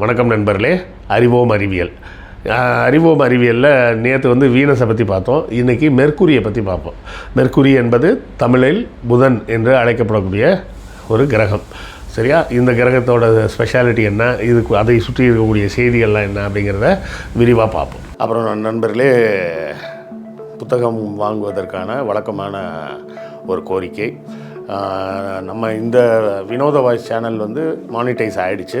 வணக்கம் நண்பர்களே அறிவோம் அறிவியல். அறிவோம் அறிவியலில் நேற்று வந்து வீனஸை பற்றி பார்த்தோம் இன்றைக்கி மெர்க்குரியை பற்றி பார்ப்போம். மெர்க்குரி என்பது தமிழில் புதன் என்று அழைக்கப்படக்கூடிய ஒரு கிரகம். சரியா? இந்த கிரகத்தோட ஸ்பெஷாலிட்டி என்ன? இதுக்கு அதை சுற்றி இருக்கக்கூடிய செய்திகள்லாம் என்ன அப்படிங்கிறத விரிவாக பார்ப்போம். அப்புறம் நண்பர்களே புத்தகம் வாங்குவதற்கான வழக்கமான ஒரு கோரிக்கை. நம்ம இந்த வினோத வாய்ஸ் சேனல் வந்து மானிட்டைஸ் ஆகிடுச்சு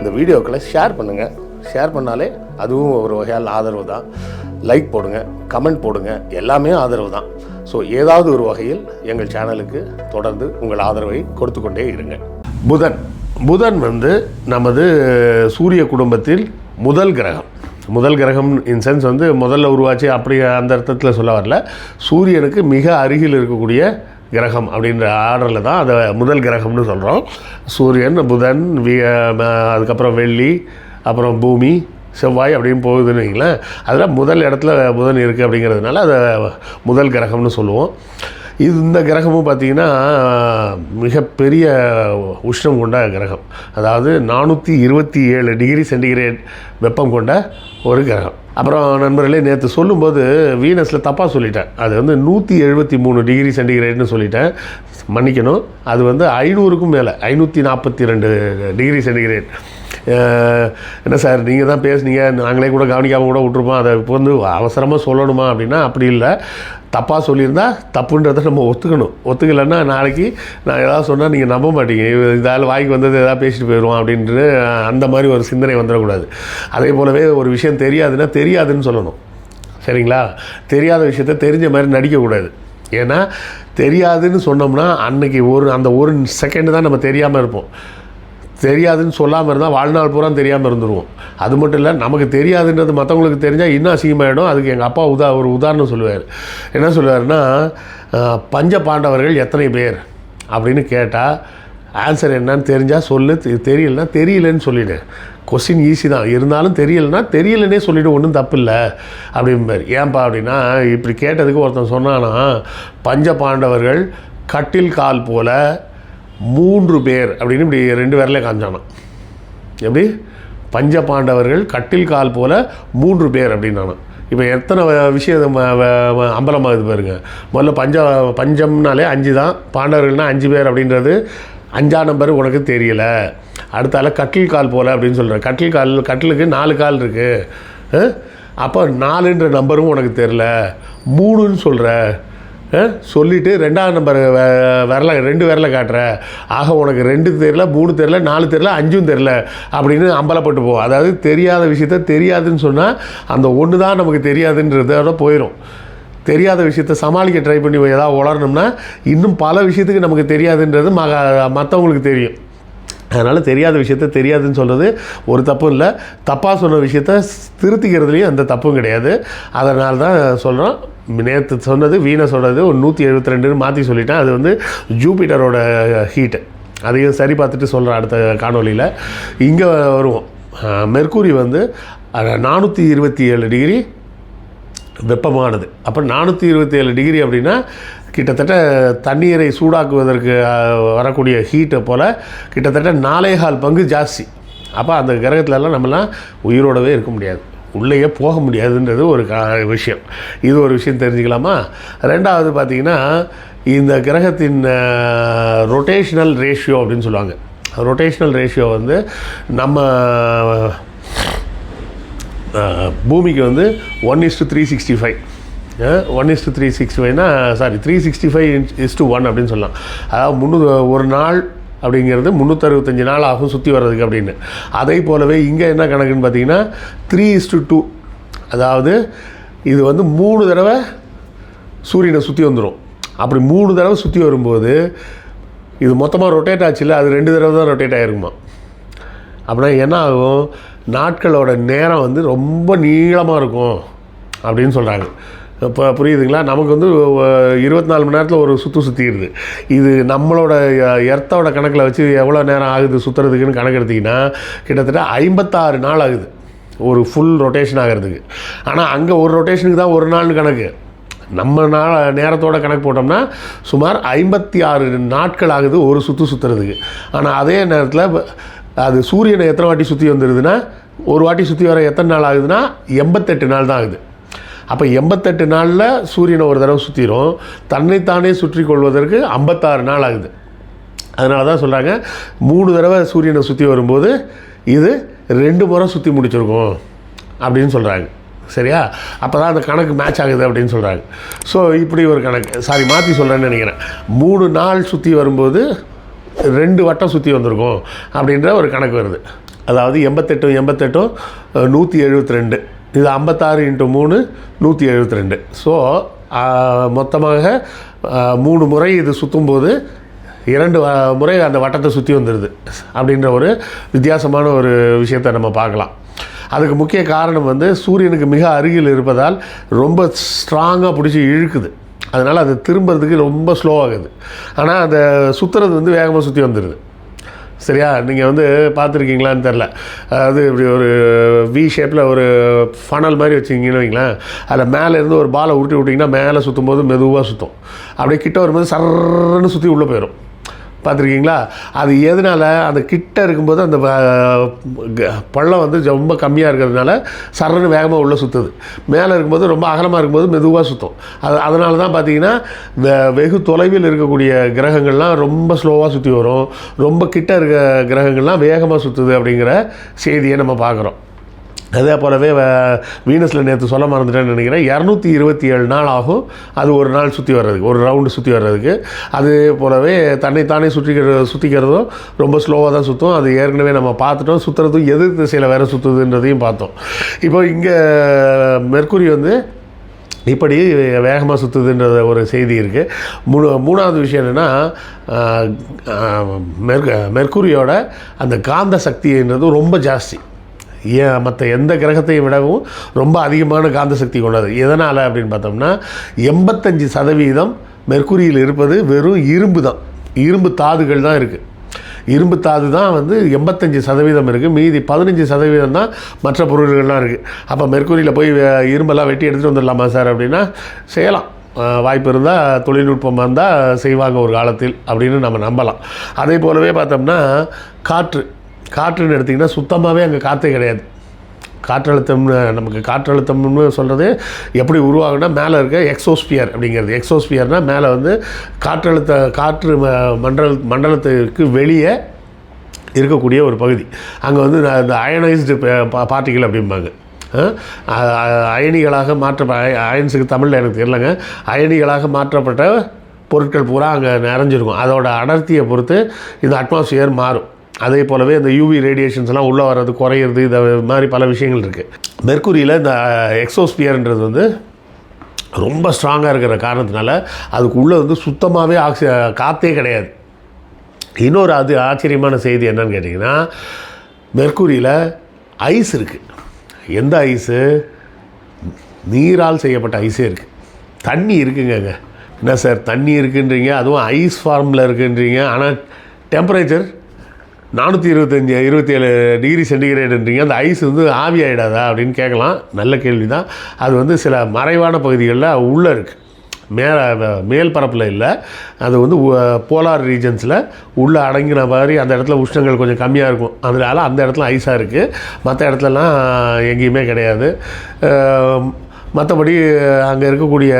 இந்த வீடியோக்களை ஷேர் பண்ணுங்கள் ஷேர் பண்ணாலே அதுவும் ஒரு வகையால் ஆதரவு தான். லைக் போடுங்க கமெண்ட் போடுங்க எல்லாமே ஆதரவு தான். ஸோ ஏதாவது ஒரு வகையில் எங்கள் சேனலுக்கு தொடர்ந்து உங்கள் ஆதரவை கொடுத்து கொண்டே இருங்க. புதன். புதன் வந்து நமது சூரிய குடும்பத்தில் முதல் கிரகம். முதல் கிரகம் இன் சென்ஸ் வந்து முதல்ல உருவாச்சு அப்படி அந்த அர்த்தத்தில் சொல்ல வரல. சூரியனுக்கு மிக அருகில் இருக்கக்கூடிய கிரகம் அப்படின்ற ஆர்டரில் தான் அதை முதல் கிரகம்னு சொல்கிறோம் சூரியன் புதன் வி அதுக்கப்புறம் வெள்ளி அப்புறம் பூமி செவ்வாய் அப்படின்னு போகுதுன்னு வைங்களேன். அதில் முதல் இடத்துல புதன் இருக்குது அப்படிங்கிறதுனால அதை முதல் கிரகம்னு சொல்லுவோம். இது இந்த கிரகமும் பார்த்திங்கன்னா மிகப்பெரிய உஷ்ணம் கொண்ட கிரகம். அதாவது நானூற்றி இருபத்தி ஏழு டிகிரி சென்டிகிரேட் வெப்பம் கொண்ட ஒரு கிரகம். அப்புறம் நண்பர்களே நேற்று சொல்லும்போது வீனஸில் தப்பாக சொல்லிட்டேன். அது வந்து நூற்றி எழுபத்தி மூணு டிகிரி சென்டிகிரேட்னு சொல்லிட்டேன். மன்னிக்கணும். அது வந்து ஐநூறுக்கும் மேலே ஐநூற்றி நாற்பத்தி ரெண்டு டிகிரி சென்டிகிரேட். என்ன சார் நீங்கள் தான் பேசுனீங்க. நாங்களே கூட கவனிக்காமல் கூட விட்ருப்போம் அதை இப்போ வந்து அவசரமாக சொல்லணுமா அப்படின்னா அப்படி இல்லை. தப்பாக சொல்லியிருந்தா தப்புன்றதை நம்ம ஒத்துக்கணும். ஒத்துக்கலைன்னா நாளைக்கு நான் ஏதாவது சொன்னால் நீங்கள் நம்ப மாட்டீங்க. இதால் வாய்க்கு வந்தது எதாவது பேசிட்டு போயிடுவோம் அப்படின்ட்டு அந்த மாதிரி ஒரு சிந்தனை வந்துடக்கூடாது. அதே போலவே ஒரு விஷயம் தெரியாதுன்னா தெரியாதுன்னு சொல்லணும். சரிங்களா? தெரியாத விஷயத்த தெரிஞ்ச மாதிரி நடிக்கக்கூடாது. ஏன்னா தெரியாதுன்னு சொன்னோம்னா அன்னைக்கு ஒரு அந்த ஒரு செகண்டு தான் நம்ம தெரியாமல் இருப்போம். தெரியாதுன்னு சொல்லாமல் இருந்தால் வாழ்நாள் பூரா தெரியாமல் இருந்துருவோம். அது மட்டும் இல்லை நமக்கு தெரியாதுன்றது மற்றவங்களுக்கு தெரிஞ்சால் இன்னும் அசிங்கமாயிடும். அதுக்கு எங்கள் அப்பா உதா ஒரு உதாரணம் சொல்லுவார். என்ன சொல்லுவாருன்னா பஞ்ச பாண்டவர்கள் எத்தனை பேர்? அப்படின்னு கேட்டால் ஆன்சர் என்னன்னு தெரிஞ்சால் சொல்லு. தெரியலன்னா தெரியலனா தெரியலன்னு சொல்லிவிடு கொஸ்டின் ஈஸி தான். இருந்தாலும் தெரியலனா தெரியலன்னே சொல்லிவிடு ஒன்றும் தப்பு இல்லை. அப்படிம்பார். ஏன்பா அப்படின்னா இப்படி கேட்டதுக்கு ஒருத்தன் சொன்னான்னா பஞ்ச பாண்டவர்கள் கட்டில் கால் போல மூன்று பேர் அப்படின்னு இப்படி ரெண்டு பேரில் காஞ்சானான் எப்படி? பஞ்ச பாண்டவர்கள் கட்டில் கால் போல் மூன்று பேர் அப்படின்னானா. இப்போ எத்தனை விஷயம் வ- அம்பலமாகுது பாருங்க. முதல்ல பஞ்ச பஞ்சம்னாலே அஞ்சு தான் பாண்டவர்கள்னால் அஞ்சு பேர் அப்படின்றது அஞ்சா நம்பர் உனக்கு தெரியலை. அடுத்தால கட்டில் கால் போல் அப்படின்னு சொல்கிறேன் கட்டில் கால் கட்டிலுக்கு நாலு கால் இருக்குது அப்போ நாலுன்ற நம்பரும் உனக்கு தெரில மூணுன்னு சொல்கிற சொல்லிவிட்டு ரெண்டாவது நம்பர் விரல ரெண்டு விரல காட்டுற. ஆக உனக்கு ரெண்டு தெரில மூணு தெரில நாலு தெரில அஞ்சும் தெரில அப்படின்னு அம்பலப்பட்டு போவோம் அதாவது தெரியாத விஷயத்த தெரியாதுன்னு சொன்னால் அந்த ஒன்று தான் நமக்கு தெரியாதுன்றதோட போயிடும் தெரியாத விஷயத்த சமாளிக்க ட்ரை பண்ணி ஏதாவது உளரணும்னா இன்னும் பல விஷயத்துக்கு நமக்கு தெரியாதுன்றது மக மற்றவங்களுக்கு தெரியும். அதனால் தெரியாத விஷயத்த தெரியாதுன்னு சொல்கிறது ஒரு தப்பும் இல்லை. தப்பாக சொன்ன விஷயத்த திருத்திக்கிறதுலேயும் அந்த தப்பும் கிடையாது. அதனால தான் சொல்கிறோம் நேற்று சொன்னது வீணை சொன்னது ஒரு நூற்றி எழுபத்தி ரெண்டுன்னு மாற்றி சொல்லிட்டேன். அது வந்து ஜூபிட்டரோட ஹீட்டு அதையும் சரி பார்த்துட்டு சொல்கிறேன் அடுத்த காணொலியில் இங்கே வருவோம். அஹ், மெர்க்குரி வந்து நானூற்றி இருபத்தி ஏழு டிகிரி வெப்பமானது. அப்போ நானூற்றி இருபத்தி ஏழு டிகிரி அப்படின்னா கிட்டத்தட்ட தண்ணீரை சூடாக்குவதற்கு வரக்கூடிய ஹீட்டை போல் கிட்டத்தட்ட நாலேகால் பங்கு ஜாஸ்தி. அப்போ அந்த கிரகத்துலலாம் நம்மலாம் உயிரோடவே இருக்க முடியாது. உள்ளேயே போக முடியாதுன்றது ஒரு விஷயம். இது ஒரு விஷயம் தெரிஞ்சுக்கலாமா? ரெண்டாவது பார்த்திங்கன்னா இந்த கிரகத்தின் ரொட்டேஷனல் ரேஷியோ அப்படின்னு சொல்லுவாங்க. ரொட்டேஷனல் ரேஷியோ வந்து நம்ம பூமிக்கு வந்து one is to three sixty five one is to three sixty ஃபைவ்னா sorry three sixty five is to one அப்படின்னு சொல்லலாம். அதாவது முந்நூறு ஒரு நாள் அப்படிங்கிறது முந்நூற்றறுபத்தஞ்சு நாள் ஆகும் சுற்றி வர்றதுக்கு அப்படின்னு. அதே போலவே இங்கே என்ன கணக்குன்னு பார்த்தீங்கன்னா த்ரீ இஸ்டு டூ அதாவது இது வந்து மூணு தடவை சூரியனை சுற்றி வந்துடும் அப்படி மூணு தடவை சுற்றி வரும்போது இது மொத்தமாக ரொட்டேட் ஆச்சுல்ல அது ரெண்டு தடவை தான் ரொட்டேட் ஆகிருக்குமா அப்படின்னா என்ன ஆகும்? நாட்களோட நேரம் வந்து ரொம்ப நீளமாக இருக்கும் அப்படின்னு சொல்கிறாங்க இப்போ புரியுதுங்களா? நமக்கு வந்து இருபத்தி நாலு மணி நேரத்தில் ஒரு சுற்று சுற்றிடுது இது நம்மளோட எர்த்தோட கணக்கில் வச்சு எவ்வளோ நேரம் ஆகுது சுற்றுறதுக்குன்னு கணக்கு எடுத்திங்கன்னா கிட்டத்தட்ட ஐம்பத்தாறு நாள் ஆகுது. ஒரு ஃபுல் ரொட்டேஷன் ஆகிறதுக்கு. ஆனால் அங்கே ஒரு ரொட்டேஷனுக்கு தான் ஒரு நாள்னு கணக்கு. நம்ம நாள் நேரத்தோட கணக்கு போட்டோம்னா சுமார் ஐம்பத்தி ஆறு நாட்கள் ஆகுது ஒரு சுற்று சுற்றுறதுக்கு ஆனால் அதே நேரத்தில் அது சூரியனை எத்தனை வாட்டி சுற்றி வந்துடுதுன்னா ஒரு வாட்டி சுற்றி வர எத்தனை நாள் ஆகுதுன்னா எண்பத்தெட்டு நாள் தான் ஆகுது. அப்போ எண்பத்தெட்டு நாளில் சூரியனை ஒரு தடவை சுற்றிடும் தன்னைத்தானே சுற்றி கொள்வதற்கு ஐம்பத்தாறு நாள் ஆகுது. அதனால தான் சொல்கிறாங்க மூணு தடவை சூரியனை சுற்றி வரும்போது இது ரெண்டு முறை சுற்றி முடிச்சிருக்கும் அப்படின்னு சொல்கிறாங்க சரியா? அப்போ தான் அந்த கணக்கு மேட்ச் ஆகுது அப்படின்னு சொல்கிறாங்க ஸோ இப்படி ஒரு கணக்கு. சாரி மாற்றி சொல்கிறேன்னு நினைக்கிறேன். மூணு நாள் சுற்றி வரும்போது ரெண்டு வட்டம் சுற்றி வந்திருக்கும் அப்படின்ற ஒரு கணக்கு வருது. அதாவது எண்பத்தெட்டும் எண்பத்தெட்டும் நூற்றி எழுபத்தி ரெண்டு இது ஐம்பத்தாறு இன்ட்டு மூணு நூற்றி எழுபத்தி ரெண்டு ஸோ மொத்தமாக மூணு முறை இது சுற்றும்போது இரண்டு முறை அந்த வட்டத்தை சுற்றி வந்துடுது அப்படின்ற ஒரு வித்தியாசமான ஒரு விஷயத்தை நம்ம பார்க்கலாம். அதுக்கு முக்கிய காரணம் வந்து சூரியனுக்கு மிக அருகில் இருப்பதால் ரொம்ப ஸ்ட்ராங்காக பிடிச்சி இழுக்குது. அதனால் அது திரும்புறதுக்கு ரொம்ப ஸ்லோ ஆகுது. ஆனால் அந்த சுற்றுறது வந்து வேகமாக சுற்றி வந்துடுது சரியா? நீங்கள் வந்து பார்த்துருக்கீங்களான்னு தெரில அதாவது இப்படி ஒரு வி ஷேப்பில் ஒரு ஃபனல் மாதிரி வச்சிங்கன்னு வைங்களேன். அதில் மேலே இருந்து ஒரு பாலை உருட்டி விட்டிங்கன்னா மேலே சுற்றும் போது மெதுவாக சுற்றும் அப்படியே கிட்ட வரும்போது சர்ன்னு சுற்றி உள்ளே போயிடும் பார்த்துருக்கீங்களா? அது எதனால்? அந்த கிட்ட இருக்கும்போது அந்த வ- க- பள்ளம் வந்து ரொம்ப கம்மியாக இருக்கிறதுனால சரன்னு வேகமாக உள்ளே சுற்றுது மேலே இருக்கும்போது ரொம்ப அகலமாக இருக்கும்போது மெதுவாக சுற்றும் அது அதனால தான் பார்த்தீங்கன்னா இந்த வெகு தொலைவில் இருக்கக்கூடிய கிரகங்கள்லாம் ரொம்ப ஸ்லோவாக சுற்றி வரும். ரொம்ப கிட்ட இருக்க கிரகங்கள்லாம் வேகமாக சுற்றுது அப்படிங்கிற செய்தியை நம்ம பார்க்குறோம். அதே போலவே வ- வீனஸில் நேற்று சொல்ல மறந்துட்டேன்னு நினைக்கிறேன். இரநூத்தி இருபத்தி ஏழு நாள் ஆகும். அது ஒரு நாள் சுற்றி வர்றதுக்கு ஒரு ரவுண்டு சுற்றி வர்றதுக்கு. அது போலவே தன்னைத்தானே சுற்றிக்கிற சுற்றிக்கிறதும் ரொம்ப ஸ்லோவாக தான் சுற்றும் அது ஏற்கனவே நம்ம பார்த்துட்டோம். சுற்றுறதும் எதிர் திசையில் வேறு சுற்றுதுன்றதையும் பார்த்தோம். இப்போ இங்கே மெர்க்குரி வந்து இப்படி வேகமாக சுற்றுதுன்ற ஒரு செய்தி இருக்குது மூணு மூணாவது விஷயம் என்னென்னா மெர்க மெர்க்குரியோட அந்த காந்த சக்தின்றது ரொம்ப ஜாஸ்தி. ஏன் மற்ற எந்த கிரகத்தையும் விடவும் ரொம்ப அதிகமான காந்த சக்தி கொண்டது. எதனால் அப்படின்னு பார்த்தோம்னா எண்பத்தஞ்சு சதவீதம் மெர்க்குரியில் இருப்பது வெறும் இரும்பு தான். இரும்பு தாதுகள் தான் இருக்குது இரும்பு தாது தான் வந்து எண்பத்தஞ்சு சதவீதம் இருக்குது மீதி பதினஞ்சு சதவீதம் தான் மற்ற பொருள்கள்லாம் இருக்குது அப்போ மெர்க்குரியில் போய் இரும்பெல்லாம் வெட்டி எடுத்துகிட்டு வந்துடலாமா சார் அப்படின்னா செய்யலாம். வாய்ப்பு இருந்தால் தொழில்நுட்பம் வந்தால் செய்வாங்க ஒரு காலத்தில் அப்படின்னு நம்ம நம்பலாம். அதே போலவே பார்த்தோம்னா காற்று. காற்றுன்னு எடுத்திங்கன்னா சுத்தமாகவே அங்கே காற்றே கிடையாது. காற்றழுத்தம்னு நமக்கு காற்றழுத்தம்னு சொல்கிறது எப்படி உருவாகுனா மேலே இருக்க எக்ஸோஸ்பியர் அப்படிங்கிறது. எக்ஸோஸ்பியர்னால் மேலே வந்து காற்றழுத்த காற்று மண்டல மண்டலத்துக்கு வெளியே இருக்கக்கூடிய ஒரு பகுதி. அங்கே வந்து நான் இந்த அயனைஸ்டு பார்ட்டிகள் அப்படிம்பாங்க. அயனிகளாக மாற்ற அயன்ஸுக்கு தமிழில் எனக்கு தெரியலங்க. அயனிகளாக மாற்றப்பட்ட பொருட்கள் பூரா அங்கே நிறைஞ்சிருக்கும். அதோட அடர்த்தியை பொறுத்து இந்த அட்மாஸ்ஃபியர் மாறும். அதே போலவே இந்த யூவி ரேடியேஷன்ஸ்லாம் உள்ளே வர்றது குறையிறது இந்த மாதிரி பல விஷயங்கள் இருக்குது மெர்க்குரியில் இந்த எக்ஸோஸ்பியர்ன்றது வந்து ரொம்ப ஸ்ட்ராங்காக இருக்கிற காரணத்தினால அதுக்குள்ளே வந்து சுத்தமாகவே ஆக்சி காற்றே கிடையாது. இன்னொரு அது ஆச்சரியமான செய்தி என்னன்னு கேட்டிங்கன்னா மெர்க்குரியில் ஐஸ் இருக்குது எந்த ஐஸு? நீரால் செய்யப்பட்ட ஐஸே இருக்குது தண்ணி இருக்குங்க என்ன சார் தண்ணி இருக்குன்றீங்க அதுவும் ஐஸ் ஃபார்மில் இருக்குன்றீங்க. ஆனால் டெம்பரேச்சர் நானூற்றி இருபத்தஞ்சி இருபத்தேழு டிகிரி சென்டிகிரேடுன்றீங்க அந்த ஐஸ் வந்து ஆவி ஆகிடாதா அப்படின்னு கேட்கலாம். நல்ல கேள்வி தான் அது வந்து சில மறைவான பகுதிகளில் உள்ளே இருக்குது மேலே மேல் பரப்பில் இல்லை. அது வந்து போலார் ரீஜன்ஸில் உள்ளே அடங்கின மாதிரி அந்த இடத்துல உஷ்ணங்கள் கொஞ்சம் கம்மியாக இருக்கும். அதனால அந்த இடத்துல ஐஸாக இருக்குது மற்ற இடத்துலலாம் எங்கேயுமே கிடையாது. மற்றபடி அங்கே இருக்கக்கூடிய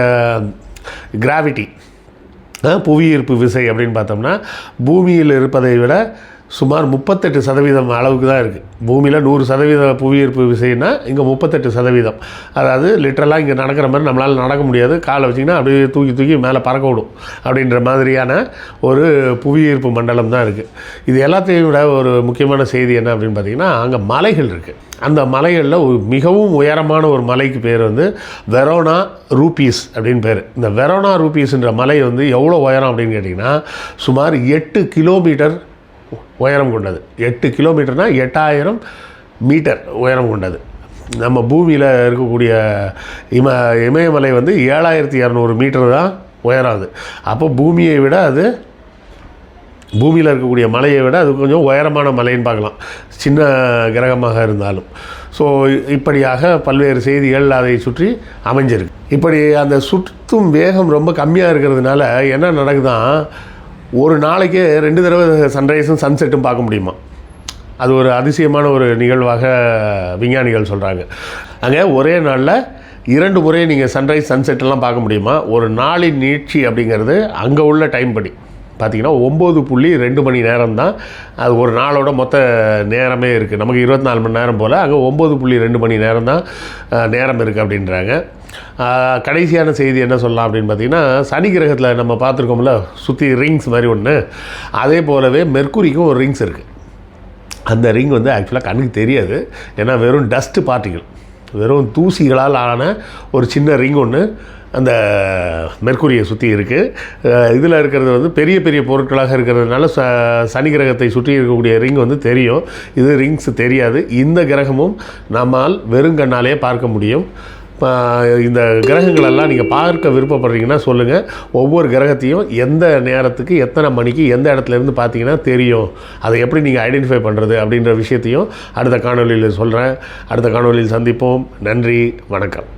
கிராவிட்டி புவியீர்ப்பு விசை அப்படின்னு பார்த்தோம்னா பூமியில் இருப்பதை விட சுமார் முப்பத்தெட்டு சதவீதம் அளவுக்கு தான் இருக்குது பூமியில் நூறு சதவீத புவியீர்ப்பு விசைன்னா இங்கே முப்பத்தெட்டு சதவீதம். அதாவது லிட்டரலாக இங்கே நடக்கிற மாதிரி நம்மளால் நடக்க முடியாது. காலை வச்சிங்கன்னா அப்படியே தூக்கி தூக்கி மேலே பறக்க விடும். அப்படின்ற மாதிரியான ஒரு புவியீர்ப்பு மண்டலம் தான் இருக்குது இது எல்லாத்தையும் விட ஒரு முக்கியமான செய்தி என்ன அப்படின்னு பார்த்தீங்கன்னா அங்கே மலைகள் இருக்குது அந்த மலைகளில் மிகவும் உயரமான ஒரு மலைக்கு பேர் வந்து வெரோனா ரூபீஸ் அப்படின்னு பேர். இந்த வெரோனா ரூபீஸ்ன்ற மலை வந்து எவ்வளோ உயரம் அப்படின்னு கேட்டிங்கன்னா சுமார் எட்டு கிலோமீட்டர் உயரம் கொண்டது. எட்டு கிலோமீட்டர்னால் எட்டாயிரம் மீட்டர் உயரம் கொண்டது. நம்ம பூமியில் இருக்கக்கூடிய இம இமயமலை வந்து ஏழாயிரத்தி இரநூறு மீட்டர் தான் உயரம் அது அப்போ பூமியை விட அது பூமியில் இருக்கக்கூடிய மலையை விட அது கொஞ்சம் உயரமான மலைன்னு பார்க்கலாம். சின்ன கிரகமாக இருந்தாலும். ஸோ இப்படியாக பல்வேறு செய்திகள் அதை சுற்றி அமைஞ்சிருக்கு. இப்படி அந்த சுற்றும் வேகம் ரொம்ப கம்மியாக இருக்கிறதுனால என்ன நடக்குதான் ஒரு நாளைக்கு ரெண்டு தடவை சன்ரைஸும் சன்செட்டும் பார்க்க முடியுமா? அது ஒரு அதிசயமான ஒரு நிகழ்வாக விஞ்ஞானிகள் சொல்கிறாங்க அங்கே ஒரே நாளில் இரண்டு முறை நீங்கள் சன்ரைஸ் சன்செட்டெல்லாம் பார்க்க முடியுமா? ஒரு நாளின் நீட்சி அப்படிங்கிறது அங்கே உள்ள டைம் படி. பார்த்தீங்கன்னா ஒம்பது புள்ளி ரெண்டு மணி நேரம் தான் அது ஒரு நாளோட மொத்த நேரமே இருக்குது நமக்கு இருபத்தி நாலு மணி நேரம் போல் அங்கே ஒம்பது புள்ளி ரெண்டு மணி நேரம் தான் நேரம் இருக்குது அப்படின்றாங்க. கடைசியான செய்தி என்ன சொல்லலாம் அப்படின்னு பார்த்தீங்கன்னா சனி கிரகத்தில் நம்ம பார்த்துருக்கோம்ல சுற்றி ரிங்ஸ் மாதிரி ஒன்று அதே போலவே மெர்க்குரிக்கும் ஒரு ரிங்ஸ் இருக்குது அந்த ரிங் வந்து ஆக்சுவலாக கண்ணுக்கு தெரியாது. ஏன்னா வெறும் டஸ்ட்டு பார்ட்டிகள் வெறும் தூசிகளால் ஆன ஒரு சின்ன ரிங் ஒன்று அந்த மெர்க்குரியை சுற்றி இருக்குது இதில் இருக்கிறது வந்து பெரிய பெரிய பொருட்களாக இருக்கிறதுனால ச சனி கிரகத்தை சுற்றி இருக்கக்கூடிய ரிங் வந்து தெரியும். இது ரிங்ஸ் தெரியாது. இந்த கிரகமும் நம்மால் வெறுங்கண்ணாலே பார்க்க முடியும். இப்போ இந்த கிரகங்களெல்லாம் நீங்கள் பார்க்க விருப்பப்படுறீங்கன்னா சொல்லுங்கள் ஒவ்வொரு கிரகத்தையும் எந்த நேரத்துக்கு எத்தனை மணிக்கு எந்த இடத்துல இருந்து பார்த்தீங்கன்னா தெரியும். அதை எப்படி நீங்கள் ஐடென்டிஃபை பண்ணுறது அப்படின்ற விஷயத்தையும் அடுத்த காணொளியில் சொல்கிறேன் அடுத்த காணொளியில் சந்திப்போம். நன்றி. வணக்கம்.